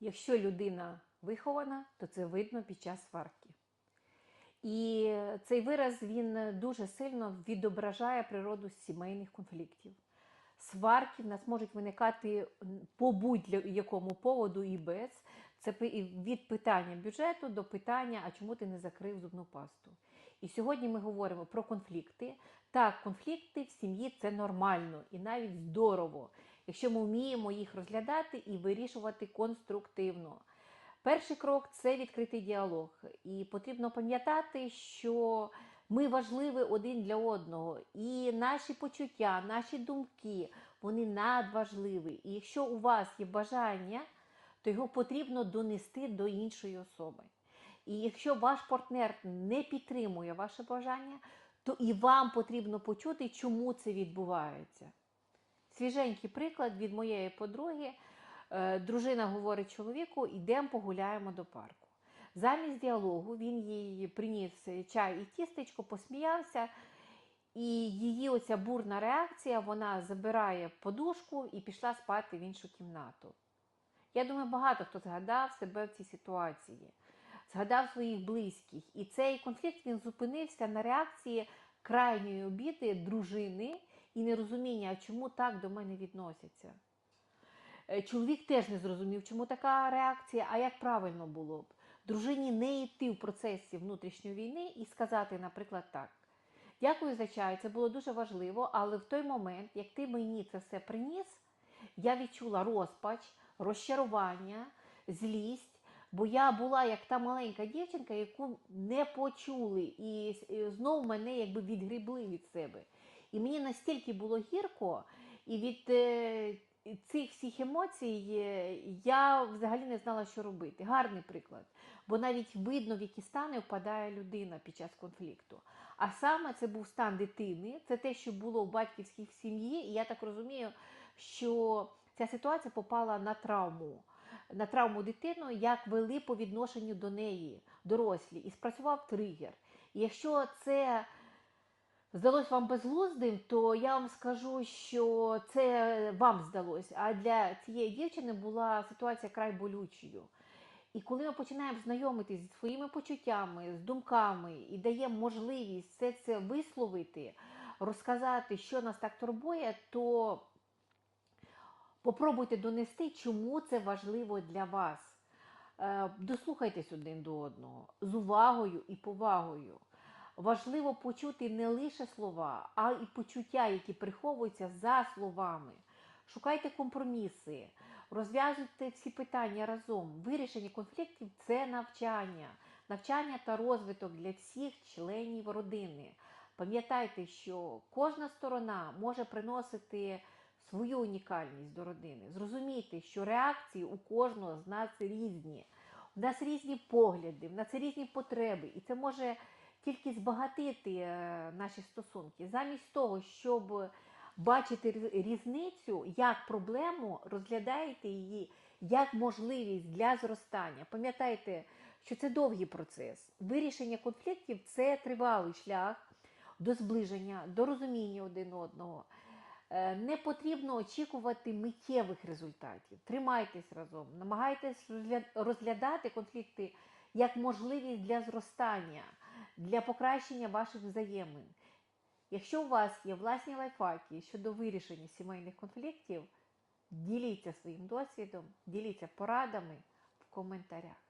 Якщо людина вихована, то це видно під час сварки. І цей вираз він дуже сильно відображає природу сімейних конфліктів. Сварки в нас можуть виникати по будь-якому поводу і без. Це від питання бюджету до питання, а чому ти не закрив зубну пасту. І сьогодні ми говоримо про конфлікти. Так, конфлікти в сім'ї це нормально і навіть здорово, якщо ми вміємо їх розглядати і вирішувати конструктивно. Перший крок це відкритий діалог. І потрібно пам'ятати, що ми важливі один для одного, і наші почуття, наші думки, вони надважливі. І якщо у вас є бажання, то його потрібно донести до іншої особи. І якщо ваш партнер не підтримує ваше бажання, то і вам потрібно почути, чому це відбувається. Свіженький приклад від моєї подруги. Е, Дружина говорить чоловіку, йдемо погуляємо до парку. Замість діалогу він їй приніс чай і тістечко, посміявся, і її оця бурна реакція, вона забирає подушку і пішла спати в іншу кімнату. Я думаю, багато хто згадав себе в цій ситуації, згадав своїх близьких. І цей конфлікт він зупинився на реакції крайньої обіди дружини і нерозуміння, чому так до мене відносяться. Е, Чоловік теж не зрозумів, чому така реакція, а як правильно було б. Дружині не йти в процесі внутрішньої війни і сказати, наприклад, так. Дякую за чай, це було дуже важливо, але в той момент, як ти мені це все приніс, я відчула розпач, розчарування, злість, бо я була як та маленька дівчинка, яку не почули, і знову мене якби відгрібли від себе. І мені настільки було гірко, і від е, цих всіх емоцій е, я взагалі не знала, що робити. Гарний приклад. Бо навіть видно, в які стани впадає людина під час конфлікту. А саме це був стан дитини, це те, що було в батьківській сім'ї, і я так розумію, що ця ситуація попала на травму. На травму дитину, як вели по відношенню до неї дорослі, і спрацював тригер. І якщо це здалось вам безглуздим, то я вам скажу, що це вам здалось. А для цієї дівчини була ситуація край болючою. І коли ми починаємо знайомитись зі своїми почуттями, з думками і даємо можливість все це висловити, розказати, що нас так турбує, то попробуйте донести, чому це важливо для вас. Е, Дослухайтесь один до одного з увагою і повагою. Важливо почути не лише слова, а й почуття, які приховуються за словами. Шукайте компроміси, розв'язуйте всі питання разом. Вирішення конфліктів це навчання, навчання та розвиток для всіх членів родини. Пам'ятайте, що кожна сторона може приносити свою унікальність до родини. Зрозумійте, що реакції у кожного з нас різні. У нас різні погляди, в нас різні потреби, і це може тільки збагатити е, наші стосунки. Замість того, щоб бачити різницю як проблему, розглядаєте її як можливість для зростання. Пам'ятайте, що це довгий процес. Вирішення конфліктів це тривалий шлях до зближення, до розуміння один одного. Е, Не потрібно очікувати миттєвих результатів. Тримайтесь разом, намагайтесь розглядати конфлікти як можливість для зростання, для покращення ваших взаємин. Якщо у вас є власні лайфхаки щодо вирішення сімейних конфліктів, діліться своїм досвідом, діліться порадами в коментарях.